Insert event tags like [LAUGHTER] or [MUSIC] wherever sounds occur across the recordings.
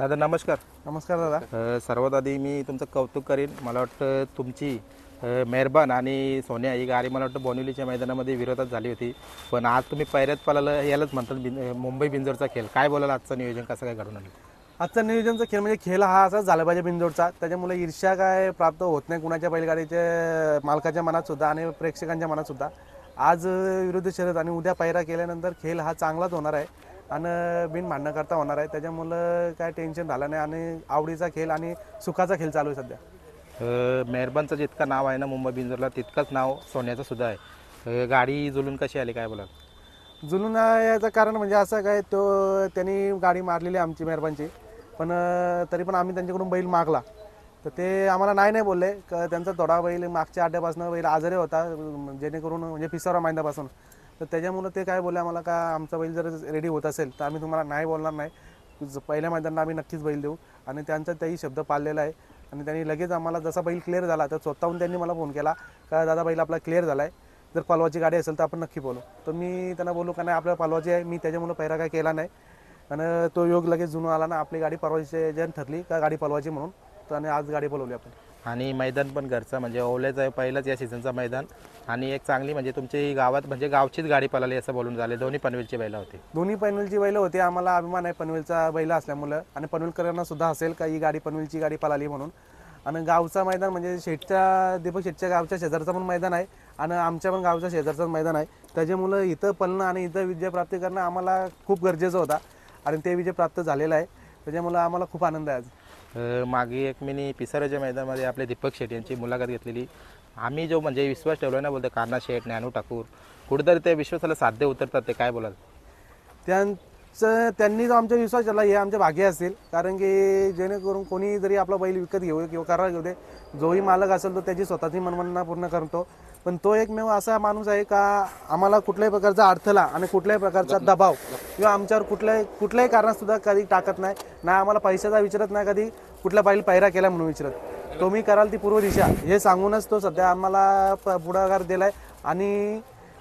दादा नमस्कार. नमस्कार दादा. सर्वात आधी मी तुमचं कौतुक करीन. मला वाटतं तुमची मेहरबान आणि सोन्या ही गाडी मला वाटतं बोनिवलीच्या मैदानामध्ये विरोधात झाली होती. पण आज तुम्ही पैऱ्यात पळालं यालाच म्हणतात बिन मुंबई बिंजोरचा खेळ. काय बोलाल आजचं नियोजन? कसं काय घडून आलं? आजचा नियोजनचा खेळ म्हणजे खेळ हा असाच झाला पाहिजे बिंदोडचा त्याच्यामुळे ईर्ष्या काय प्राप्त होत नाही कुणाच्या बैलगाडीच्या मालकाच्या मनात सुद्धा आणि प्रेक्षकांच्या मनात सुद्धा. आज विरुद्ध शर्यत आणि उद्या पैरा केल्यानंतर खेळ हा चांगलाच होणार आहे. आणि बिन भांडणं करता होणार आहे. त्याच्यामुळं काय टेन्शन झालं नाही आणि आवडीचा खेळ आणि सुखाचा खेळ चालू आहे सध्या. मेहरबानचं जितकं नाव आहे ना मुंबई बिंजोरला तितकंच नाव सोन्याचं सुद्धा आहे. अ, गाडी जुलून कशी आली काय बोलाल? जुलून याचं कारण म्हणजे असं काय तो त्यांनी गाडी मारलेली आहे आमची मेहरबानची. पण अं, तरी पण आम्ही त्यांच्याकडून बैल मागला. तर ते आम्हाला नाही नाही बोलले. क त्यांचा थोडा बैल मागच्या आड्यापासून बैल आजारी होता अं, जेणेकरून म्हणजे पिसारा मांड्यापासून तर त्याच्यामुळं ते काय बोलले आम्हाला का आमचा बैल जर रेडी होत असेल तर आम्ही तुम्हाला नाही बोलणार नाही. ज- पहिल्या मैदानात आम्ही नक्कीच बैल देऊ. आणि त्यांचा त्याही शब्द पाळलेला आहे. आणि त्यांनी लगेच आम्हाला जसा बैल क्लिअर झाला तर स्वतःहून त्यांनी मला फोन केला का दादा बैल आपला क्लिअर झाला आहे जर पालवाची गाडी असेल तर आपण नक्की बोलू. तर मी त्यांना बोलू का नाही आपल्या पालवाची आहे. मी त्याच्यामुळं पहिरा काय केला नाही. आणि तो योग लगेच जुनून आला ना आपली गाडी परवाची जन ठरली का गाडी पलवायची म्हणून. तर आणि आज गाडी बोलवली आपण. आणि मैदान पण घरचं म्हणजे ओल्याचं आहे पहिलंच या सीझनचं मैदान. आणि एक चांगली म्हणजे तुमची गावात म्हणजे गावचीच गाडी पळाली असं बोलून झाले. दोन्ही पनवेलची बैला होती. दोन्ही पनवेलची बैल होती. आम्हाला अभिमान आहे पनवेलचा बैल असल्यामुळं. आणि पनवेलकरांना सुद्धा असेल का ही गाडी पनवेलची गाडी पळाली म्हणून. आणि गावचा मैदान म्हणजे शेटच्या दीपक शेटच्या गावच्या शेजारचं पण मैदान आहे. आणि आमच्या पण गावच्या शेजारचं मैदान आहे. त्याच्यामुळं इथं पळणं आणि इथं विजय प्राप्ती करणं आम्हाला खूप गरजेचं होता. आणि ते विजय प्राप्त झालेलं आहे. त्याच्यामुळं आम्हाला खूप आनंद आहे आज. मागे एक मिनी पिसाराच्या मैदानामध्ये आपले दीपक शेट यांची मुलाखत घेतलेली. आम्ही जो म्हणजे विश्वास ठेवला ना बोलतो कान्हा शेठ ज्ञानू ठाकूर कुठेतरी त्या विश्वासाला साध्य उतरतात ते काय बोलाल? त्यांचं त्यांनी जो आमचा विश्वास केला हे आमचे भाग्य असतील कारण की जेणेकरून कोणी जरी आपला बैल विकत घेऊ किंवा करा घेऊ दे जोही मालक असेल तो त्याची स्वतःची मनमना पूर्ण करतो. पण तो एकमेव असा माणूस आहे का आम्हाला कुठल्याही प्रकारचा अडथळा आणि कुठल्याही प्रकारचा दबाव किंवा आमच्यावर कुठल्याही कुठल्याही कारणात काही टाकत नाही ना आम्हाला पैशाचा विचारत नाही कधी कुठल्या बैल पैरा केला म्हणून विचारत. तो मी कराल ती पूर्व दिशा. हे सांगूनच तो सध्या आम्हाला प- पुढाकार दिलाय. आणि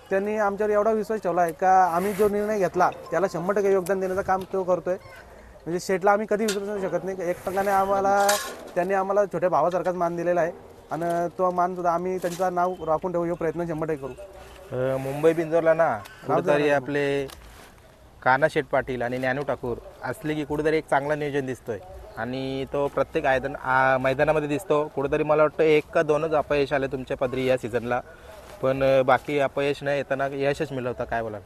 त्यांनी आमच्यावर एवढा विश्वास ठेवला आहे का आम्ही जो निर्णय घेतला त्याला शंभर टक्के योगदान देण्याचं काम तो करतोय. म्हणजे शेटला आम्ही कधी विसरू शकत नाही. एक टंकाने आम्हाला त्यांनी आम्हाला छोट्या भावासारखाच मान दिलेला आहे. आणि तो मान सुद्धा आम्ही त्यांचं नाव राखून ठेवू हे प्रयत्न शंभर टक्के करू. अ, मुंबई बिंजोरला ना कुठेतरी आपले कान्हा शेठ पाटील आणि ज्ञानू ठाकूर असले की कुठेतरी एक चांगलं नियोजन दिसतोय. आणि तो प्रत्येक आयदन आ- मैदानामध्ये दिसतो. कुठेतरी मला वाटतं एक का दोनच अपयश आले तुमच्या पदरी या सीझनला पण बाकी अपयश नाही येताना यशच मिळवता काय बोला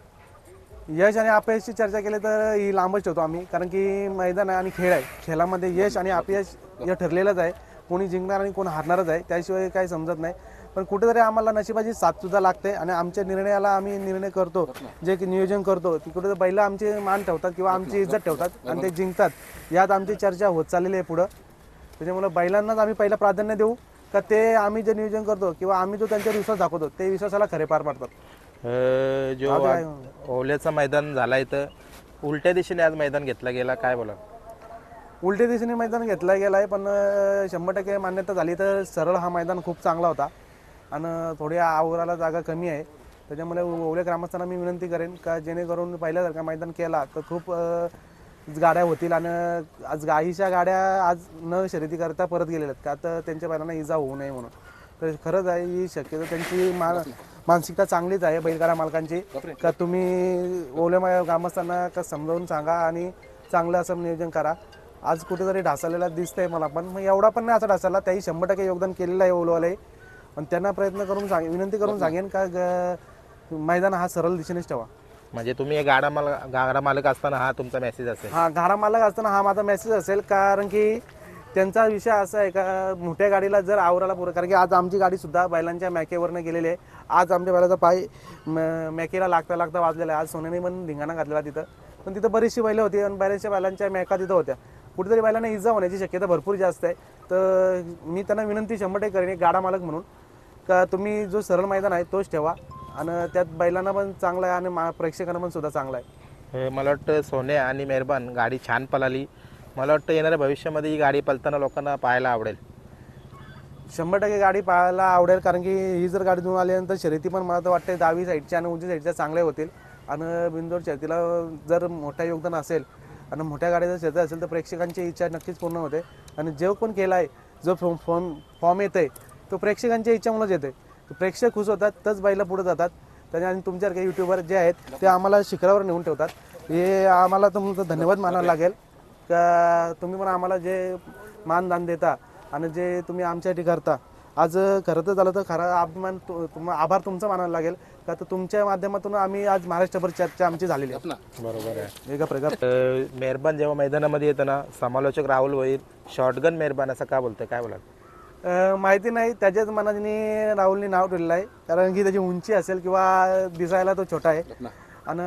यश आणि अपयशची चर्चा केली तर ही लांबच ठेवतो आम्ही. कारण की मैदान आहे आणि खेळ आहे. खेळामध्ये यश आणि अपयश हे ठरलेलंच आहे. कोणी जिंकणार आणि कोण हारणारच आहे. त्याशिवाय काही समजत नाही. पण कुठेतरी आम्हाला नशिबाची साथ सुद्धा लागते आणि आमच्या निर्णयाला आम्ही निर्णय करतो. जे की नियोजन करतो ती कुठे बैल आमचे मान ठेवतात किंवा आमची इज्जत ठेवतात आणि ते जिंकतात. यात आमची चर्चा होत चाललेली आहे पुढं. त्याच्यामुळे बैलांनाच आम्ही पहिलं प्राधान्य देऊ का ते आम्ही जे नियोजन करतो किंवा आम्ही जो त्यांच्यावर विश्वास दाखवतो ते विश्वासाला खरे पार पाडतात. जो ओल्याचं मैदान झाला इथं उलट्या दिशेने आज मैदान घेतला गेला काय बोलाल? उलटी दिशेने मैदान घेतला गेला आहे पण शंभर टक्के मान्यता झाली तर सरळ हा मैदान खूप चांगला होता. आणि थोडी आवराला जागा कमी आहे. त्याच्यामुळे ओले ग्रामस्थांना मी विनंती करेन का जेणेकरून पहिल्यासारखा मैदान केला तर खूप गाड्या होतील आणि आज गाईच्या गाड्या आज न शर्यती करता परत गेलेल्या आहेत. का तर त्यांच्या बैलांना इजा होऊ नये म्हणून. तर खरंच आहे ही शक्यता त्यांची मा मानसिकता चांगलीच आहे बैलगाडा मालकांची. का तुम्ही ओले मा- ग्रामस्थांना का समजावून सांगा आणि चांगलं असं नियोजन करा. आज कुठेतरी ढासळलेला दिसतंय मला पण. मग एवढा पण नाही असा ढासळला त्याही शंभर टक्के योगदान केलेलं आहे ओलवाले. पण त्यांना प्रयत्न करून सांग विनंती करून सांगेन का ग- मैदान हा सरळ दिशेनेच ठेवा. म्हणजे तुम्ही एक गाडा माल गाडा मालक असताना हा तुमचा मेसेज असेल. हा घाडा मालक असताना हा माझा मेसेज असेल कारण की त्यांचा विषय असा आहे का मोठ्या गाडीला जर आवराला पुरं कारण की आज आमची गाडी सुद्धा बैलांच्या मॅकेवरनं गेलेली आहे. आज आमच्या बैलाचा पाय म- मॅकेला लागता लागता वाजलेला आहे. आज सोन्याने पण धिंगाणा घातलेला तिथं. पण तिथं बरीचशी बैलं होती आणि बऱ्याचशा बैलांच्या मॅका तिथं होत्या. कुठेतरी बैलांना इजा होण्याची शक्यता भरपूर जास्त आहे. तर मी त्यांना विनंती शंभर टक्के करेन एक गाडा मालक म्हणून. का तुम्ही जो सरळ मैदान आहे तोच ठेवा. आणि त्यात बैलांना पण चांगला आहे आणि मा प्रेक्षकांना पण सुद्धा चांगला आहे. मला वाटतं सोने आणि मेहरबान गाडी छान पळाली. मला वाटतं येणाऱ्या भविष्यामध्ये ही गाडी पळताना लोकांना पाहायला आवडेल. शंभर टक्के गाडी पाहायला आवडेल कारण की ही जर गाडी घेऊन आल्यानंतर शर्यती पण मला तर वाटते दहावी साईडच्या आणि उंची साईडच्या चांगल्या होतील. आणि बिंदोर शर्यतीला जर मोठं योगदान असेल आणि मोठ्या गाड्याचं क्षेत्र असेल तर प्रेक्षकांची इच्छा नक्कीच पूर्ण होते. आणि जो पण केला आहे जो फॉर्म फॉर्म फॉर्म येत आहे तो प्रेक्षकांच्या इच्छामुळेच येते प्रेक्षक खुश होतात तरच बाईला पुढे जातात. त्याने आणि तुमच्यासारखे युट्यूबर जे आहेत ते आम्हाला शिखरावर नेऊन ठेवतात. हे आम्हाला तुमचं धन्यवाद मानावं लागेल. का तुम्ही पण आम्हाला जे मानदान देता आणि जे तुम्ही आमच्यासाठी करता आज खरं तर झालं तर खरा अभिमान तुम आभार तुमचा मानायला लागेल. का तर तुमच्या माध्यमातून आम्ही आज महाराष्ट्रभर चर्चा आमची झालेली आहे. बरोबर आहे. एका प्रकार? मेहरबान जेव्हा मैदानामध्ये येतं ना समालोचक राहुल वैर शॉटगन मेहरबान असं का बोलतोय? काय बोलाल? माहिती नाही त्याच्याच मनाने राहुलने नाव ठेवलेलं आहे. कारण की त्याची उंची असेल किंवा दिसायला तो छोटा आहे. आणि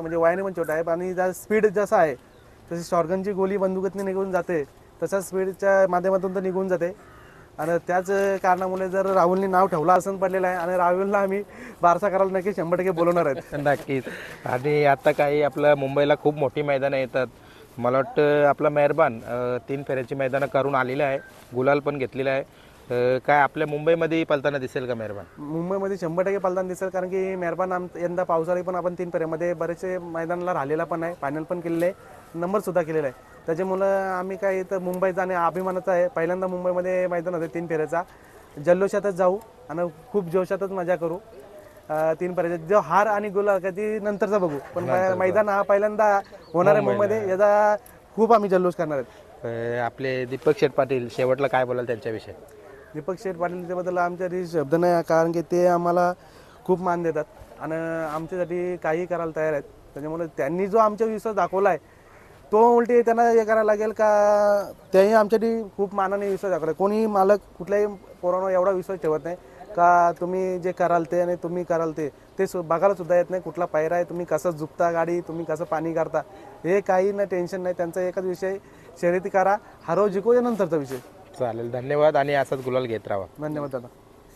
म्हणजे वयाने पण छोटा आहे. आणि त्या स्पीड जसा आहे तशी शॉर्गनची गोली बंदुकीतनी निघून जाते. तसा स्पीडच्या माध्यमातून तर निघून जाते. आणि त्याच कारणामुळे जर राहुलने नाव ठेवलं असं पडलेलं आहे आणि राहुलला आम्ही बारसा करायला नक्की शंभर टक्के बोलवणार आहेत. [LAUGHS] नक्कीच. आणि आता काही आपलं मुंबईला खूप मोठी मैदानं येतात. मला वाटतं आपला मेहरबान तीन फेऱ्याची मैदानं करून आलेलं आहे. गुलाल पण घेतलेला आहे. काय आपल्या मुंबईमध्ये पलताना दिसेल का मेहरबान? मुंबईमध्ये शंभर टक्के पलताना दिसेल कारण की मेहरबान आम यंदा पावसाळी पण आपण तीन फेऱ्यामध्ये बरेचसे मैदानाला राहिलेला पण आहे. फायनल पण केलेले आहे. नंबर सुद्धा केलेला आहे. त्याच्यामुळं आम्ही काय इथं मुंबईचा आणि अभिमानाचा आहे. पहिल्यांदा मुंबईमध्ये मैदान होते तीन फेऱ्याचा. जल्लोषातच जाऊ आणि खूप जोशातच मजा करू. तीन फेऱ्याचा जो हार आणि गुलाल कधी नंतरचा बघू. पण मैदान हा पहिल्यांदा होणार आहे मुंबईमध्ये. याचा खूप आम्ही जल्लोष करणार आहेत. आपले दीपक शेठ पाटील शेवटला काय बोलाल त्यांच्याविषयी? दीपक शेठ पाटील त्याबद्दल आमच्या तरी शब्द नाही कारण की ते आम्हाला खूप मान देतात. आणि आमच्यासाठी काही करायला तयार आहेत. त्याच्यामुळे त्यांनी जो आमचा विश्वास दाखवला आहे तो उलटी त्यांना हे करायला लागेल का त्याही आमच्यासाठी खूप मानाने विश्वास दाखवला कोणी मालक कुठल्याही पोरांवर एवढा विश्वास ठेवत नाही. का तुम्ही जे कराल ते आणि तुम्ही कराल ते ते सु बघायला सुद्धा येत नाही कुठला पायरा आहे तुम्ही कसं झुकता गाडी तुम्ही कसं पाणी काढता हे काही ना टेन्शन नाही. त्यांचा एकच विषय शर्यती करा. हरव जिको या नंतरचा विषय. चालेल. धन्यवाद आणि असाच गुलाल घेत राहा. धन्यवाद दादा.